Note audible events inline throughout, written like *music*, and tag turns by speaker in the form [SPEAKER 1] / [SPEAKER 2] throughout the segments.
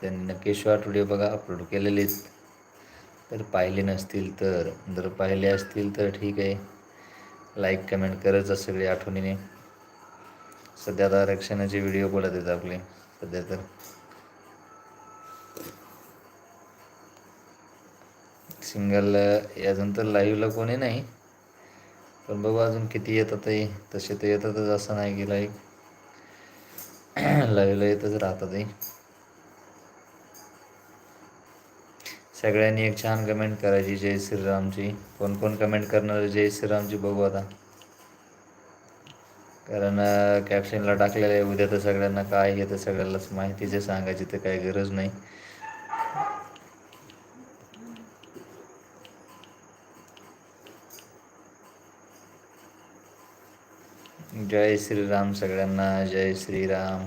[SPEAKER 1] त्यांनी नक्की short video बघा अपलोड केलेलेच. तर पाहिले नसतील तर जर पाहिले असतील तर ठीक आहे. लाईक कमेंट करत जा सगळे आठवणीने. सध्या आता आरक्षणाचे व्हिडिओ बोलत आहेत आपले सध्या तर. सिंगल अजून तर लाईव्हला कोणी नाही. पण बघू अजून किती येतात तसे तर येतातच असं नाही की लाईक *coughs* लाईव्हला येतच राहतात ते सगळ्यांनी एक छान कमेंट करायची. जय श्रीरामची कोण कोण कमेंट करणार? जय श्रीरामची बघू आता. कारण कॅप्शनला टाकलेलं आहे. उद्या तर सगळ्यांना काय हे तर सगळ्यांनाच माहितीचे सांगायची तर काही गरज नाही. जय श्रीराम सगळ्यांना. जय श्रीराम.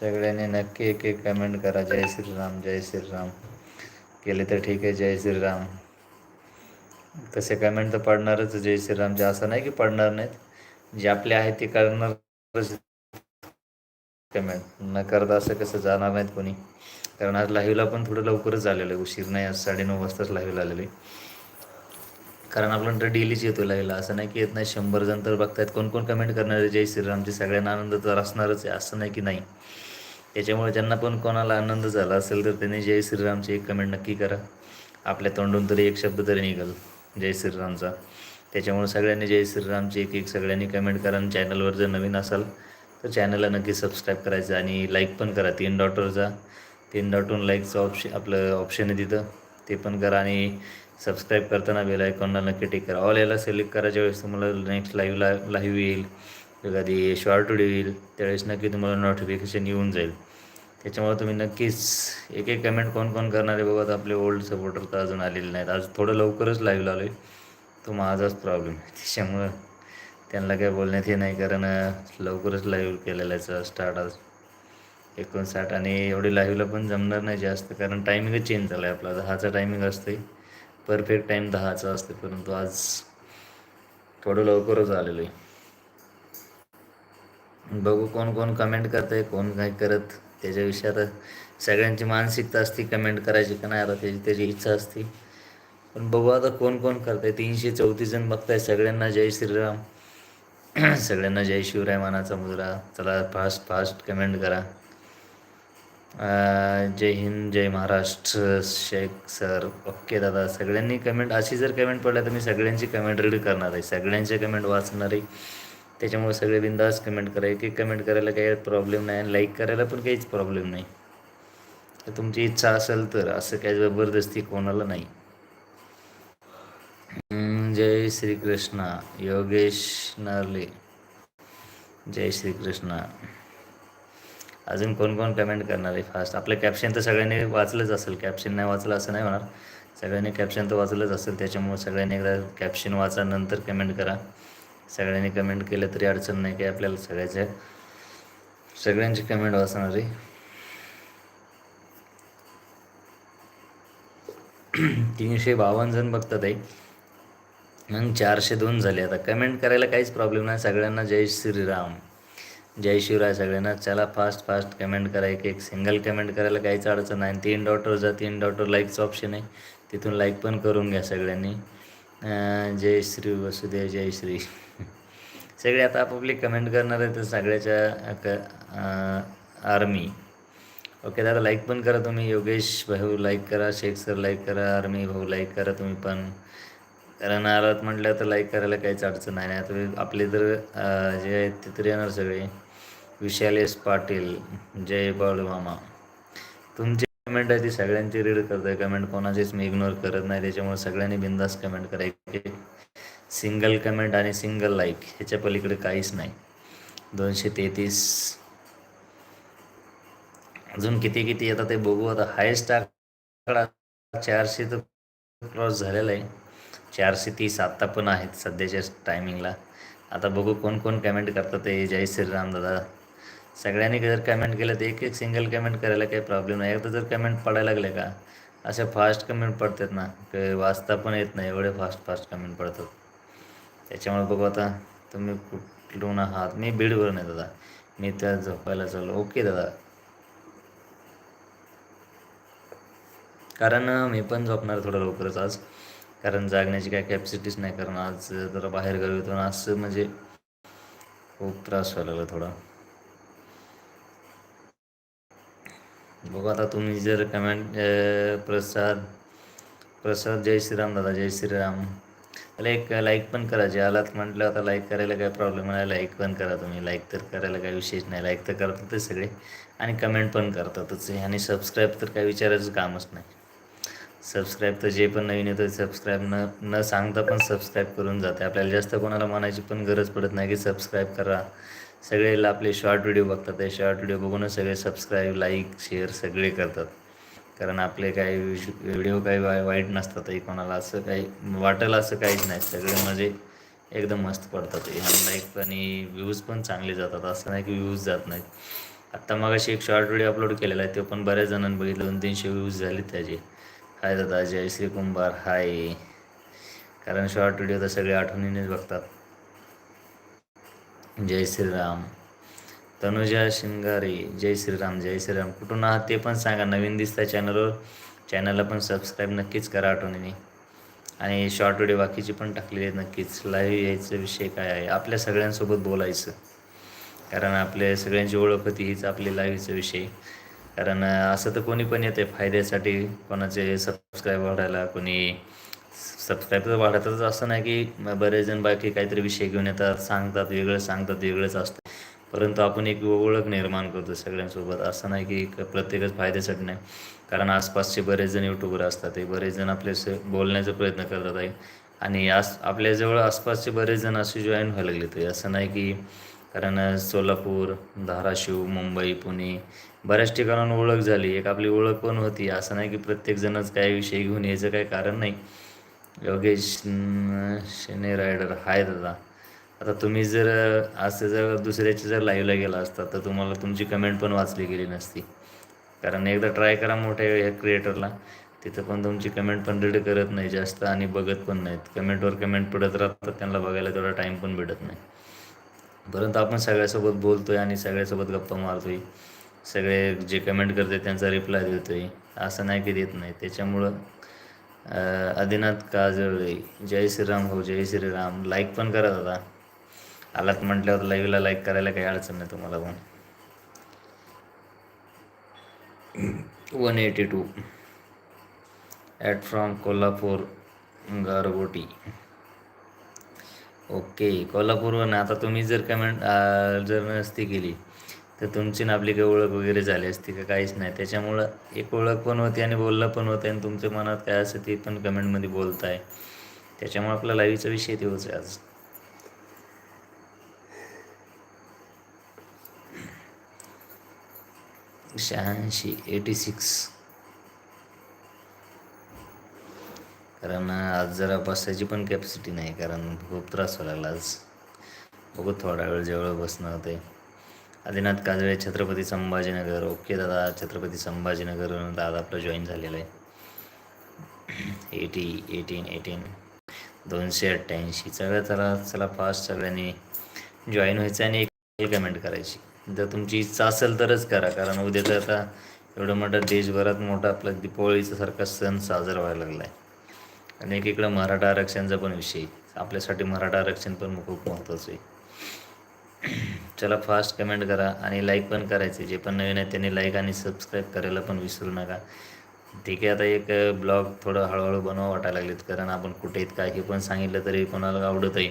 [SPEAKER 1] सगळ्यांनी नक्की एक एक कमेंट करा. जय श्रीराम जय श्रीराम. केले तर ठीक आहे जय श्रीराम. तसे कमेंट तर पडणारच जय श्रीरामचे असं नाही की पडणार नाहीत. जे आपले आहेत ते करणारच कमेंट न करता असं कसं जाणार नाहीत कोणी. कारण आज लाईव्हला पण थोडं लवकरच झालेलं आहे. उशीर नाही आज साडेनऊ वाजताच लाईव्हला आलेली कारण आपण तर डेलीच येतो लाईव्हला असं नाही की येत नाही शंभर जण तर बघतायत. कोण कोण कमेंट करणार आहे? जय श्रीरामचे सगळ्यांना आनंद तर असणारच आहे. असं नाही की नाही. त्याच्यामुळे ज्यांना पण कोणाला आनंद झाला असेल तर त्यांनी जय श्रीरामची एक कमेंट नक्की करा. आपल्या तोंडून तरी एक शब्द तरी निघाल जय श्रीरामचा. त्याच्यामुळे सगळ्यांनी जय श्रीरामची एक एक सगळ्यांनी कमेंट करा आणि चॅनलवर जर नवीन असाल तर चॅनलला नक्की सबस्क्राईब करायचं आणि लाईक पण करा तीन डॉटवर जा. तीन डॉटून लाईकचं ऑप्शन आपलं ऑप्शन आहे तिथं. ते पण करा आणि सबस्क्राईब करताना बेल आयकॉनला नक्की टिक करा. ऑल याला सिलेक्ट करायच्या वेळेस तुम्हाला नेक्स्ट लाईव्ह लाईव्ह येईल. एखादी शॉर्ट व्हिडिओ येईल त्यावेळेस नक्की तुम्हाला नोटिफिकेशन येऊन जाईल. त्याच्यामुळे तुम्ही नक्कीच एक एक कमेंट कोण कोण करणार आहे? बघा आपले ओल्ड सपोर्टर तर अजून आलेले नाहीत. आज थोडं लवकरच लाईव्ह आलो आहे तो माझाच प्रॉब्लेम आहे. त्याच्यामुळं त्यांना काय बोलण्यात हे नाही कारण लवकरच लाईव्ह केलेलं आहे. स्टार्ट आज एकोणसाठ आणि एवढी लाईव्हला पण जमणार नाही जास्त कारण टायमिंगच चेंज झाला आहे आपला. दहाचा टायमिंग असते परफेक्ट टाईम दहाचा असते परंतु आज थोडं लवकरच आलेलं आहे बघू कोण कोण कमेंट करत आहे कोण काय करत. त्याच्याविषयी आता सगळ्यांची मानसिकता असते कमेंट करायची का नाही आता त्याची त्याची इच्छा असते. पण बघू आता कोण कोण करत आहे तीनशे चौतीस जण बघताय सगळ्यांना जय श्रीराम. *clears throat* सगळ्यांना जय शिवराय मानाचा मुद्रा. चला फास्ट फास्ट कमेंट करा. जय हिंद जय महाराष्ट्र शेख सर. ओके दादा सगळ्यांनी कमेंट अशी जर कमेंट पडल्या तर मी सगळ्यांची कमेंट रीड करणार आहे. सगळ्यांचे कमेंट वाचणार. आहे त्याच्यामुळे सगळे बिंदास कमेंट करा. एक एक कमेंट करायला काही प्रॉब्लेम नाही आणि लाईक करायला पण काहीच प्रॉब्लेम नाही. तर तुमची इच्छा असेल तर असं काही जबरदस्ती कोणाला नाही. जय श्रीकृष्ण. योगेश नारले. जय श्रीकृष्ण. अजून कोण कोण कमेंट करणार आहे? फास्ट आपलं कॅप्शन तर सगळ्यांनी वाचलंच असेल. कॅप्शन नाही वाचलं असं नाही होणार. सगळ्यांनी कॅप्शन तर वाचलंच असेल. त्याच्यामुळे सगळ्यांनी एकदा कॅप्शन वाचा नंतर कमेंट करा. सगळ्यांनी कमेंट केलं तरी अडचण नाही काही आपल्याला सगळ्याच्या सगळ्यांची कमेंट वाचणारी. तीनशे बावन्न जण बघतात आहे मग चारशे दोन झाले. आता कमेंट करायला काहीच प्रॉब्लेम नाही. सगळ्यांना जय श्रीराम. जय शिवराय सगळ्यांना. चला फास्ट फास्ट कमेंट करा. एक एक सिंगल कमेंट करायला काहीच अडचण नाही. तीन डॉटवर जा तीन डॉटवर लाईकचं ऑप्शन आहे. तिथून लाईक पण करून घ्या सगळ्यांनी. जय श्री वसुदेव जय श्री. सगळे आता आपापली कमेंट करणार आहे तर सगळ्याच्या क आर्मी ओके दादा लाईक पण करा तुम्ही. योगेश भाऊ लाईक करा शेख सर लाईक करा आर्मी भाऊ लाईक करा तुम्ही पण. कारण आलात म्हटलं तर लाईक करायला काहीच अडचण नाही. आता आपले तर जे आहेत ते तर येणार सगळे. विशाल एस पाटील जय मामा तुमची कमेंट आहे ती सगळ्यांची रीड करतो आहे कमेंट कोणाचीच मी इग्नोर करत नाही. त्याच्यामुळे सगळ्यांनी बिंदास कमेंट करायची सिंगल कमेंट आणि सिंगल लाईक ह्याच्या पलीकडे काहीच नाही. दोनशे तेहतीस. अजून किती किती येतात ते बघू. आता हायेस्ट आकडा चारशे तर क्रॉस झालेला आहे. चारशे तीस आत्ता पण आहेत सध्याच्या टायमिंगला आता बघू कोण कोण कमेंट करतात ते. जय श्रीराम दादा. सगळ्यांनी जर कमेंट केलं तर एक एक सिंगल कमेंट करायला काही प्रॉब्लेम नाही. एकदा जर कमेंट पडायला लागले का असे फास्ट कमेंट पडतात ना वाचता पण येत नाही एवढे फास्ट फास्ट कमेंट पडतात. त्याच्यामुळे बघू आता तुम्ही कुठलून आहात? मी बीडवर नाही दादा. मी त्या झोपायला चाललो. ओके दादा. कारण मी पण झोपणार थोडं लवकरच आज. कारण जागण्याची काय कॅपॅसिटीच नाही कारण आज जरा बाहेर गावी होतो आणि असं म्हणजे खूप त्रास व्हायला लागला थोडा. बघू आता तुम्ही जर कमेंट प्रसाद प्रसाद जय श्रीराम दादा जय श्रीराम. त्याला एक लाईक पण करा. जे आलात म्हटलं आता लाईक करायला काय प्रॉब्लेम नाही. लाईक पण करा तुम्ही. लाईक तर करायला काही विशेष नाही. लाईक तर करतातच सगळे. आणि कमेंट पण करतातच. आणि सबस्क्राईब तर काही विचारायचं कामच नाही. सबस्क्राईब तर जे पण नवीन येतं सबस्क्राईब न न सांगता पण सबस्क्राईब करून जाते. आपल्याला जास्त कोणाला म्हणायची पण गरज पडत नाही की सबस्क्राईब करा. सगळे आपले शॉर्ट व्हिडिओ बघतात. ते शॉर्ट व्हिडिओ बघूनच सगळे सबस्क्राईब लाईक शेअर सगळे करतात. कारण आपले काही व्हिडिओ काही वाय वाईट नसतात कोणाला असं काही वाटेल असं काहीच नाही. सगळे म्हणजे एकदम मस्त पडतात. ह्या लाईक आणि व्ह्यूज पण चांगले जातात. असं नाही की व्ह्यूज जात नाहीत. आत्ता मगाशी एक शॉर्ट व्हिडिओ अपलोड केलेला आहे. तो पण बऱ्याच जणांनी बघितलं. दोन तीनशे व्ह्यूज झाले त्याचे. हाय दादा जय श्री कुंभार. हाय. कारण शॉर्ट व्हिडिओ तर सगळे आठवणीनेच बघतात. जय श्रीराम. तनुजा शिंगारे जय श्रीराम जय श्रीराम. कुठून आहात ते पण सांगा. नवीन दिसता चॅनलवर चॅनलला पण सबस्क्राईब नक्कीच करा आठवणीने. आणि शॉर्ट व्हिडिओ बाकीचे पण टाकलेले आहेत नक्कीच. लाईव्ह यायचा विषय काय आहे? आपल्या सगळ्यांसोबत बोलायचं. कारण आपल्या सगळ्यांची ओळख होती हीच आपली लाईव्हचा विषय. कारण असं तर कोणी पण येते फायद्यासाठी. कोणाचे सबस्क्राईब वाढायला कोणी सबस्क्राईब तर वाढतच असं नाही की बरेच जण बाकी काहीतरी विषय घेऊन येतात सांगतात वेगळं सांगतात वेगळंच असतं. परंतु आपण एक ओळख निर्माण करतो सगळ्यांसोबत. असं नाही की प्रत्येकच फायद्यासाठी नाही. कारण आसपासचे बरेच जण यूट्यूबर असतात ते बरेच जण आपले स बोलण्याचा प्रयत्न करतात. आहे आणि आस आपल्याजवळ आसपासचे बरेच जण असे जॉईन व्हायला लागले ते असं नाही की कारण सोलापूर धाराशिव मुंबई पुणे बऱ्याच ठिकाणाहून ओळख झाली. एक आपली ओळख पण होती. असं नाही की प्रत्येकजणच काही विषय घेऊन यायचं काही कारण नाही. योगेश शने रायडर हाय दादा. आता तुम्ही जर असं जर दुसऱ्याची जर लाईव्हला गेला असता तर तुम्हाला तुमची कमेंट पण वाचली गेली नसती. कारण एकदा ट्राय करा मोठ्या ह्या क्रिएटरला तिथं पण तुमची कमेंट पण रीड करत नाही जास्त आणि बघत पण नाहीत. कमेंटवर कमेंट पडत राहतात त्यांना बघायला तेवढा टाईम पण भेटत नाही. परंतु आपण सगळ्यासोबत बोलतोय आणि सगळ्यासोबत गप्पा मारतोय. सगळे जे कमेंट करते त्यांचा रिप्लाय देतोय. असं नाही की देत नाही. त्याच्यामुळं आदिनाथ काजळे जय श्रीराम हो जय श्रीराम. लाईक पण करा दादा. आलात म्हटल्यावर लाईव्हला लाईक करायला काही अडचण नाही तुम्हाला पण. One eighty two at from Kolhapur Gargoti. Okay कोल्हापूरवरून. आता तुम्ही जर कमेंट जर नसती केली तर तुमची ना आपली काही ओळख वगैरे झाली असती का? काहीच नाही. त्याच्यामुळं एक ओळख पण होती आणि बोललं पण होतं आणि तुमच्या मनात काय असं ते पण कमेंटमध्ये बोलताय. त्याच्यामुळे आपला लाईव्हचा विषय तेवढच आहे आज. शहाऐंशी एटी सिक्स. कारण आज जरा बसायची पण कॅपॅसिटी नाही कारण खूप त्रास व्हायला लागला आज. बघू थोडा वेळ जेवढं बसणं होते आदिनाथ काजळे छत्रपती संभाजीनगर. ओके दादा छत्रपती संभाजीनगर दादा आपलं जॉईन झालेलं आहे. एटी एटीन एटीन दोनशे अठ्ठ्याऐंशी. चला चला चला फास्ट सगळ्यांनी जॉईन व्हायचं आणि एक कमेंट करायची. जर तुमची इच्छा असेल तरच करा कारण उद्या तर आता एवढं मोठं देशभरात मोठा आपला दीपावळीचा सारखा सण साजरा व्हायला लागला आहे आणि एकीकडं मराठा आरक्षणचा पण विषय. आपल्यासाठी मराठा आरक्षण पण खूप महत्त्वाचं आहे. चला फास्ट कमेंट करा आणि लाईक पण करायचे. जे पण नवीन आहे त्यांनी लाईक आणि सबस्क्राईब करायला पण विसरू नका. ठीक आहे आता एक ब्लॉग थोडं हळूहळू बनवा वाटायला लागलेत कारण आपण कुठे आहेत काय हे पण सांगितलं तरी कोणाला आवडत आहे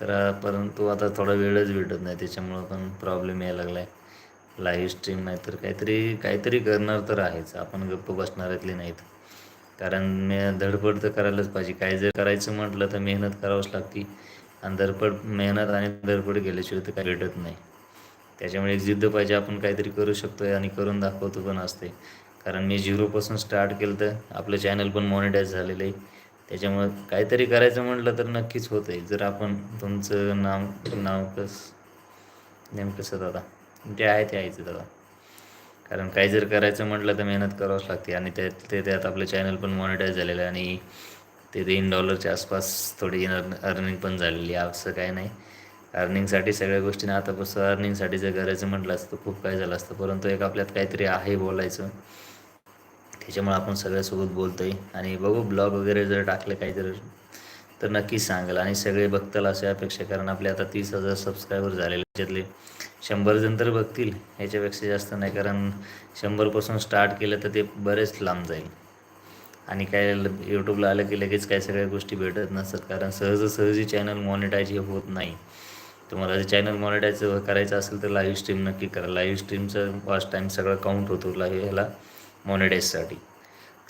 [SPEAKER 1] तर परंतु आता थोडा वेळच भेटत नाही त्याच्यामुळं पण प्रॉब्लेम यायला लागला आहे लाईव्ह स्ट्रीम नाही तर काहीतरी काहीतरी करणार तर आहेच. आपण गप्प बसणाऱ्यातले नाहीत. कारण मी धडपड तर करायलाच पाहिजे. काय जर करायचं म्हटलं तर मेहनत करावंच लागते. आणि धडपड मेहनत आणि धडपड केल्याशिवाय तर काही भेटत नाही. त्याच्यामुळे एक जिद्द पाहिजे आपण काहीतरी करू शकतो आहे आणि करून दाखवतो पण असते. कारण मी झिरोपासून स्टार्ट केलं तर आपलं चॅनल पण मॉनिटाईज झालेलं आहे. त्याच्यामुळं काहीतरी करायचं म्हटलं तर नक्कीच होतं आहे जर आपण तुमचं नाव नाव कस नेमकं कसं दादा? जे आहे ते आहेच दादा. कारण काही जर करायचं म्हटलं तर मेहनत करावंच लागते आणि त्यात ते त्यात आपलं चॅनल पण मॉनिटाईज झालेलं आहे आणि ते तीन डॉलरच्या आसपास थोडी अर्निंग पण झालेली आहे. असं काही नाही. अर्निंगसाठी सगळ्या गोष्टीने आतापासून अर्निंगसाठी जर करायचं म्हटलं असतं. खूप काय झालं असतं. परंतु एक आपल्यात काहीतरी आहे बोलायचं. त्याच्यामुळे आपण सगळ्यासोबत बोलतो आहे आणि बघू ब्लॉग वगैरे जर टाकलं काहीतरी तर नक्कीच सांगेल. आणि सगळे बघताल असे अपेक्षा कारण आपले आता तीस हजार सबस्क्रायबर झालेले त्याच्यातले शंभर जण तर बघतील. ह्याच्यापेक्षा जास्त नाही. कारण शंभरपासून स्टार्ट केलं तर ते बरेच लांब जाईल. आणि काय यूट्यूबला आलं की लगेच काय सगळ्या गोष्टी भेटत नसतात. कारण सहजासहजी चॅनल मॉनिटाईज हे होत नाही. तुम्हाला जर चॅनल मॉनिटाईज करायचं असेल तर लाईव्ह स्ट्रीम नक्की करा. लाईव्ह स्ट्रीमचं वॉच टाईम सगळं काउंट होतो लाईव्ह ह्याला मॉनिटाईजसाठी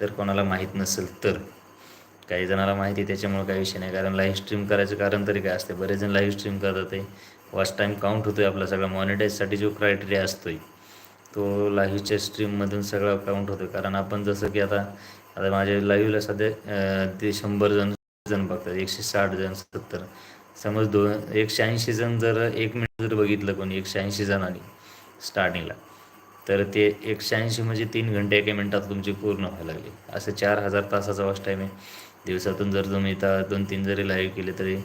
[SPEAKER 1] तर कोणाला माहीत नसेल तर. काही जणाला माहिती त्याच्यामुळे काही विषय नाही. कारण लाईव्ह स्ट्रीम करायचं कारण तरी काय असते बरेच जण लाईव्ह स्ट्रीम करतात ते. वॉच टाईम काउंट होतो आहे आपला सगळा. मॉनिटाईजसाठी जो क्रायटेरिया असतो आहे तो लाईव्हच्या स्ट्रीममधून सगळा काउंट होतो कारण आपण जसं की आता आता माझ्या लाईव्हला सध्या ते शंभर जण जण बघतात. एकशे साठ जण सत्तर. समज दोन एकशे ऐंशी जण जर एक मिनिट जर बघितलं कोणी एकशे ऐंशी जणांनी स्टार्टिंगला तर ते एकशे ऐंशी म्हणजे तीन घंटे एका मिनटात तुमची पूर्ण व्हायला लागली. असं चार हजार तासाचा वॉच टाईम आहे. दिवसातून जर तुम्ही इथं दोन तीन जरी लाईव्ह केले तरी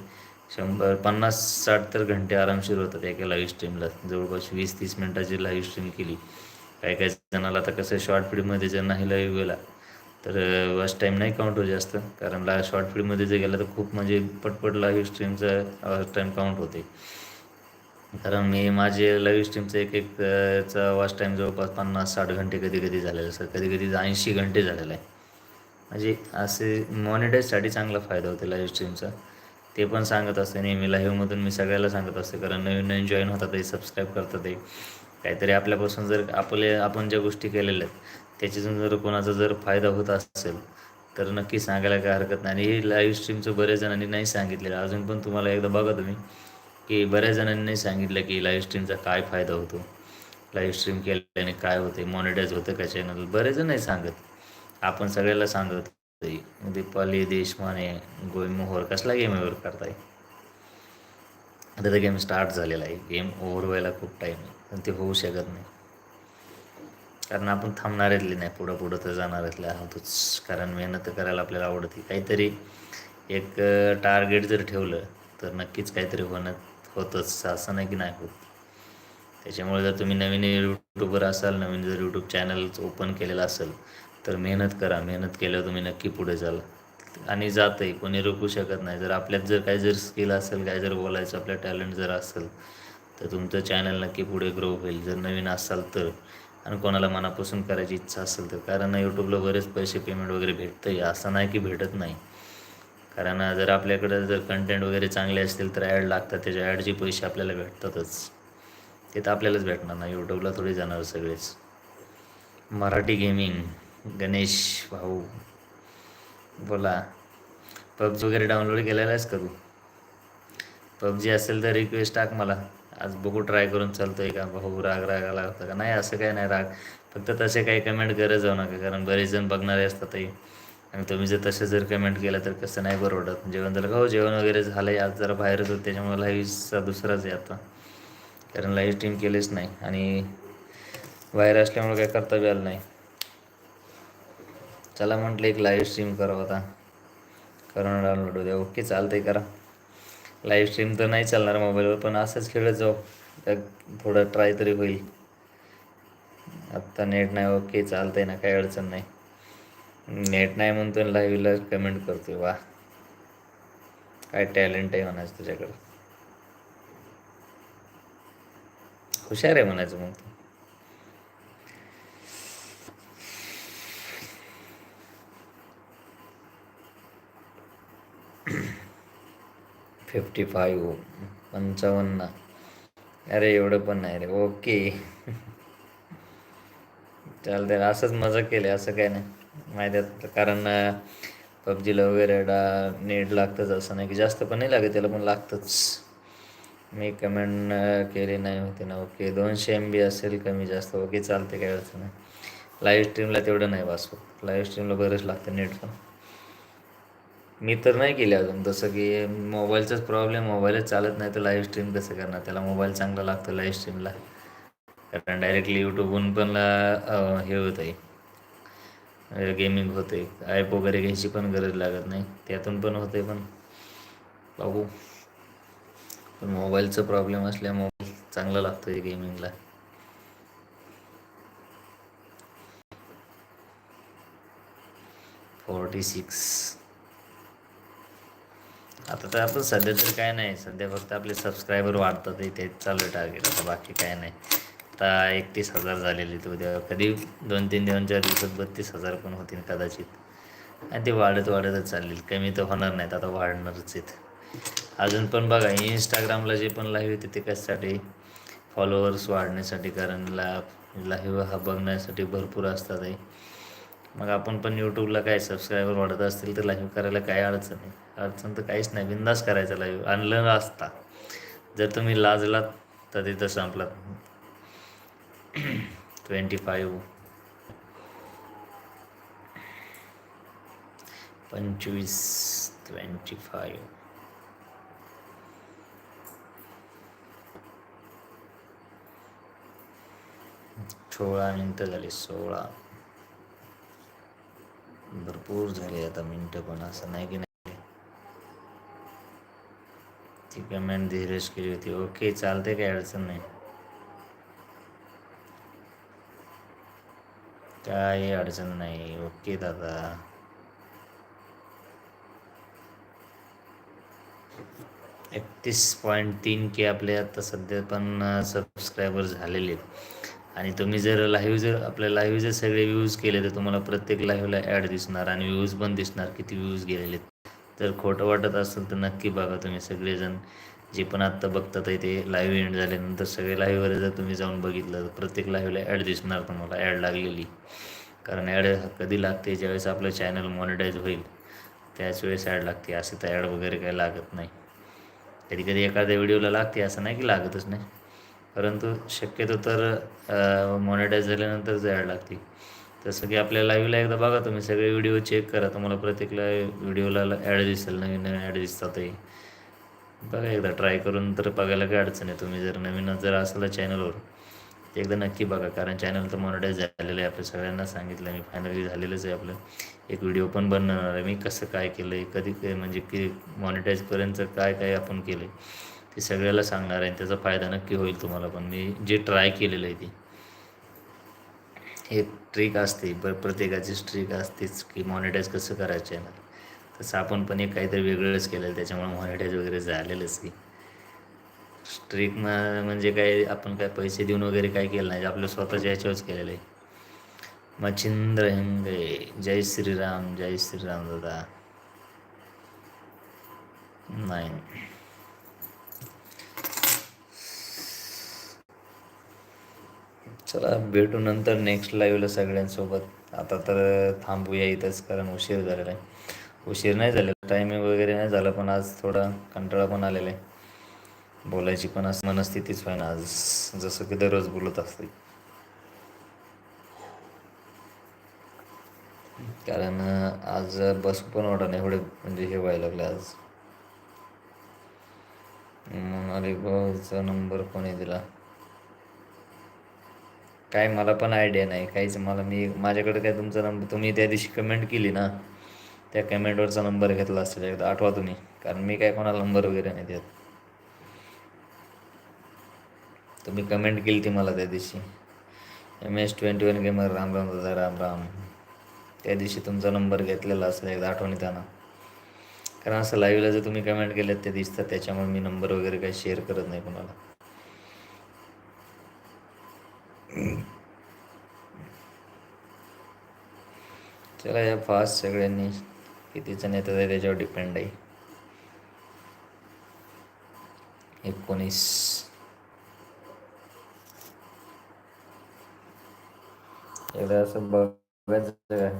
[SPEAKER 1] शंभर पन्नास साठ तर घंटे आरामशीर होतात एका लाईव्ह स्ट्रीमला जवळपास वीस तीस मिनटाची लाईव्ह स्ट्रीम केली. काही काही जणाला आता कसं शॉर्ट फिडमध्ये जर नाही लाईव्ह गेला तर वॉच टाईम नाही काउंट होत जास्त. कारण ला शॉर्ट फिल्डमध्ये जर गेला तर खूप म्हणजे पटपट लाईव्ह स्ट्रीमचा वॉच टाईम काउंट होते. कारण मी माझे लाईव्ह स्ट्रीमचं एक एक चा वॉच टाईम जवळपास पन्नास साठ घंटे कधी कधी झालेलं असतं. कधी कधी ऐंशी घंटे झालेलं आहे. म्हणजे असे मॉनिटाईजसाठी चांगला फायदा होतो लाईव्ह स्ट्रीमचा ते पण सांगत असते नेहमी. लाईव्हमधून मी सगळ्याला सांगत असते. कारण नवीन नवीन जॉईन होतात ते सबस्क्राईब करतात ते. काहीतरी आपल्यापासून जर आपले आपण ज्या गोष्टी केलेल्या आहेत त्याच्यातून जर कोणाचा जर फायदा होत असेल तर नक्की सांगायला काय हरकत नाही. आणि हे लाईव्ह स्ट्रीमचं बऱ्याच जणांनी नाही सांगितलेलं. अजून पण तुम्हाला एकदा बघा तुम्ही की बऱ्याच जणांनी नाही सांगितलं की लाईव्ह स्ट्रीमचा काय फायदा होतो. लाईव्ह स्ट्रीम केल्याने काय होते मॉनिटाईज होतं का चॅनल बरेच जण नाही सांगत. आपण सगळ्याला सांगत दीपाली देशमाने गोईमोहर कसला गेम ओव्हर करताय? आता गेम स्टार्ट झालेला आहे. गेम ओव्हर व्हायला खूप टाईम आहे. पण ते होऊ शकत नाही. कारण आपण थांबणारेतले नाही पुढं पुढं तर जाणारेतले आहोतच कारण मेहनत करायला आपल्याला आवडते. काहीतरी एक टार्गेट जर ठेवलं तर नक्कीच काहीतरी होणं होतंच. असं नाही की नाही होत. त्याच्यामुळे जर तुम्ही नवीन यूट्यूबर असाल नवीन जर यूट्यूब चॅनल ओपन केलेलं असेल तर मेहनत करा. मेहनत केल्यावर तुम्ही नक्की पुढे जाल. आणि जातही कोणी रोखू शकत नाही. जर आपल्यात जर काही जर स्किल असेल काय जर बोलायचं आपल्या टॅलेंट जर असेल तर तुमचं चॅनल नक्की पुढे ग्रो होईल. जर नवीन असाल तर. आणि कोणाला मनापासून करायची इच्छा असेल तर. कारण यूट्यूबला बरेच पैसे पेमेंट वगैरे भेटतं आहे असं नाही की भेटत नाही. कारण जर आपल्याकडं जर कंटेंट वगैरे चांगले असतील तर ॲड लागतात त्याच्या ॲडचे पैसे आपल्याला भेटतातच. ते तर आपल्यालाच भेटणार ना यूट्यूबला थोडी जाणार सगळेच. मराठी गेमिंग गणेश भाऊ. बोला. पबजी वगैरे डाउनलोड केलेला आहेस पबजी असेल तर रिक्वेस्ट टाक मला. आज बघू ट्राय करून चालतो आहे का? भाऊ राग राग आला होता का? नाही असं काही नाही राग. फक्त तसे काही कमेंट करत जाऊ नका कारण बरेच जण बघणारे असतातही आणि तुम्ही जर तसे जर कमेंट केलं तर कसं नाही परवडत जेवण झालं का हो जेवण वगैरे झालं आहे आज जरा बाहेरच होतं त्याच्यामुळे लाईव्हचा दुसराच आहे आता. कारण लाईव्ह स्ट्रीम केलेच नाही. आणि बाहेर असल्यामुळे काय करता बी आलं नाही. चला म्हटलं एक लाईव्ह स्ट्रीम करावं आता. करून डाउनलोड होत्या ओके चालतंय करा. लाईव्ह स्ट्रीम तर नाही चालणार मोबाईलवर पण असंच खेळत जाऊ. थोडं ट्राय तरी होईल. आत्ता नेट नाही ओके चालतंय ना काही अडचण नाही. नेट नाही म्हणतो लाईव्हला कमेंट करतोय वा काय टॅलेंट आहे म्हणायचं तुझ्याकडं. हुशार आहे म्हणायचं मग फिफ्टी फाईव्ह पंचावन्न. अरे एवढं पण नाही रे. ओके. चालतंय असंच मजा केली असं काय नाही. माहिती आहे कारण पबजीला वगैरे डा नेट लागतंच असं नाही की जास्त पण नाही लागत त्याला पण लागतंच. मी कमेंट केली नाही होती ना. ओके दोनशे एम बी असेल कमी जास्त. ओके चालते काय अडचण नाही. लाईव्ह स्ट्रीमला तेवढं नाही वाचवत लाईव्ह स्ट्रीमला बरंच लागतं नेट पण मी तर नाही केले अजून. जसं की मोबाईलचाच प्रॉब्लेम मोबाईलच चालत नाही तर लाईव्ह स्ट्रीम कसं करणार? त्याला मोबाईल चांगला लागतो लाईव्ह स्ट्रीमला कारण डायरेक्टली यूट्यूबहून पण हे होत आहे गेमिंग होते ॲप वगैरे घ्यायची पण गरज लागत नाही. त्यातून पण होते पण. बघू. पण मोबाईलचा प्रॉब्लेम असल्या मोबाईल चांगला लागतो आहे गेमिंगला फोर्टी सिक्स आता तर आपण सध्या तर काय नाही. सध्या फक्त आपले सबस्क्रायबर वाढतात. तेच चालू आहे टार्गेट आता बाकी काय नाही. आता एकतीस हजार झालेले ते उद्या कधी? दोन तीन दोन चार दिवसात बत्तीस हजार पण होतील कदाचित. आणि ते वाढत वाढतच चालेल कमी तर होणार नाहीत. आता वाढणारच आहेत. अजून पण बघा इंस्टाग्रामला जे पण लाईव्ह होते ते कशासाठी? फॉलोअर्स वाढण्यासाठी. कारण ला लाईव्ह हा बघण्यासाठी भरपूर असतात आहे मग आपण पण यूट्यूबला काय सबस्क्रायबर वाढत असतील तर लाईव्ह करायला काय अडचण आहे? अडचण तर काहीच नाही बिंदास करायचं लाईव्ह आणलं असता. जर तुम्ही लाजलात तर तिथं संपलात ट्वेंटी फाईव्ह पंचवीस ट्वेंटी फाईव्ह सोळा मिनटं झाली सोळा. भरपूर झाले आता मिनटं पण असं नाही की नाही. ती पेमेंट धीरज केली होती. ओके चालते काही अडचण नाही. काही अडचण नाही. ओके दादा. एकतीस पॉईंट तीन के आपले आता सध्या पण सबस्क्रायबर झालेले आहेत. आणि तुम्ही जर लाईव्ह जर आपल्या लाईव्ह जर सगळे व्ह्यूज केले तर तुम्हाला प्रत्येक लाईव्हला ॲड दिसणार आणि व्ह्यूज पण दिसणार किती व्ह्यूज गेलेले आहेत. खोटं वाटत असेल तर नक्की बघा तुम्ही सगळेजण. जे पण आत्ता बघतात आहे ते लाईव्ह एंड झाल्यानंतर सगळे लाईव्हवर जर तुम्ही जाऊन बघितलं तर प्रत्येक लाईव्हला ॲड दिसणार तुम्हाला ॲड लागलेली. कारण ॲड कधी लागते? ज्यावेळेस आपलं चॅनल मॉनिटाईज होईल त्याच वेळेस ॲड लागते. असे तर ॲड वगैरे काही लागत नाही. कधी कधी एखाद्या व्हिडिओला लागते असं नाही की लागतच नाही. परंतु शक्यतो तर मॉनिटाईज झाल्यानंतर ॲड लागते. तसं की आपल्या लाईव्हला एकदा बघा तुम्ही सगळे व्हिडिओ चेक करा. तुम्हाला प्रत्येक व्हिडिओला ॲड दिसेल नवीन नवीन ॲड दिसतातही बघा एकदा ट्राय करून तर बघायला काय अडचण आहे. तुम्ही जर नवीन जर असाल चॅनलवर एकदा नक्की बघा. कारण चॅनल तर मॉनिटाईज झालेलं आहे. आपल्या सगळ्यांना सांगितलं मी फायनली झालेलंच आहे आपलं. एक व्हिडिओ पण बनवणार आहे. मी कसं काय केलं आहे कधी म्हणजे की मॉनिटाईजपर्यंत काय काय आपण केलं आहे ते सगळ्याला सांगणार आहे त्याचा फायदा नक्की होईल तुम्हाला पण. मी जे ट्राय केलेलं आहे ती. एक ट्रिक असते प प्रत्येकाची ट्रिक असतेच की मॉनिटाईज कसं करायचं आहे ना. तसं आपण पण एक काहीतरी वेगळंच केलं त्याच्यामुळे मॉनिटाईज वगैरे झालेलंच की स्ट्रिक म्हणजे काय आपण काय पैसे देऊन वगैरे काय केलं नाही आपलं स्वतःच्या ह्याच्यावरच केलेलं आहे. मच्छिंद्र हिंगे जय श्रीराम जय श्रीराम दादा. नाही. चला भेटू नंतर नेक्स्ट लाईव्हला सगळ्यांसोबत. आता तर थांबूया इथंच कारण उशीर झालेला आहे. उशीर नाही झालेला टायमिंग वगैरे नाही झालं पण आज थोडा कंटाळा पण आलेला आहे. बोलायची पण असं मनस्थितीच ना आज जसं की दररोज बोलत असते कारण आज बस पण वाटत नाही एवढे म्हणजे हे व्हायला लागले आज. अलिबागचा नंबर कोणी दिला? काय मला पण आयडिया नाही. काहीच मला मी माझ्याकडे काय तुमचा नंबर तुम्ही त्या दिवशी कमेंट केली ना त्या कमेंटवरचा नंबर घेतला असेल एकदा आठवा तुम्ही. कारण मी काय कोणाला नंबर वगैरे नाही देत. तुम्ही कमेंट केली ती मला त्या दिवशी. M S twenty one gamer Ram Ram दादा राम राम. त्या दिवशी तुमचा नंबर घेतलेला असेल एकदा आठवणीत आणा. कारण असं लाईव्हला जर तुम्ही कमेंट केलं ते दिसतात त्याच्यामुळे मी नंबर वगैरे काही शेअर करत नाही कोणाला. चला या फास्ट सगळ्यांनी कितीचं नेतात आहे त्याच्यावर डिपेंड आहे. एकोणीस. एकदा असं बघायचं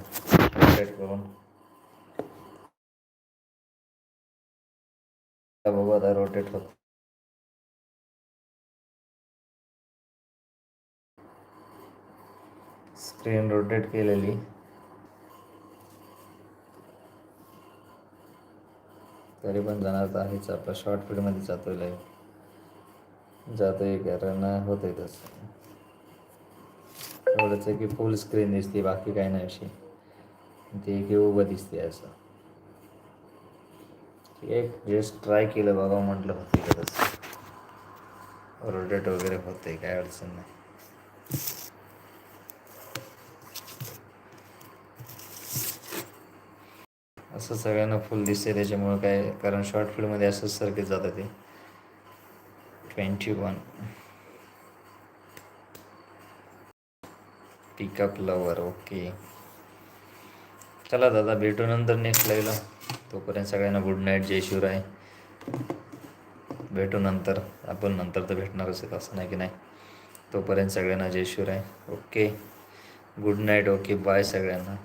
[SPEAKER 1] करून. बघू आता रोटेट होत. स्क्रीन रोटेट केलेली. तरी पण जाणार तर आहेच. आपला शॉर्ट फिडमध्ये जातो आहे लाईव्ह जातो आहे कारण होत आहे तसं. एवढंच आहे की फुल स्क्रीन दिसते बाकी काही नाही अशी. ते की उभं दिसते असं. एक जस्ट ट्राय केलं बाबा म्हटलं होतं तसं. रोटेट वगैरे होते काय अडचण नाही. असं सगळ्यांना फुल दिसते त्याच्यामुळं काय कारण शॉर्ट फील्डमध्ये असंच सर्किट जातं ते. Twenty one pickup lover okay चला दादा भेटू नंतर नेक्स्ट लाईव्हला तोपर्यंत सगळ्यांना गुड नाईट जय शिवराय. भेटू नंतर. आपण नंतर तर भेटणारच आहेत असं नाही की नाही. तोपर्यंत सगळ्यांना जय Shivray. Okay good night okay bye सगळ्यांना.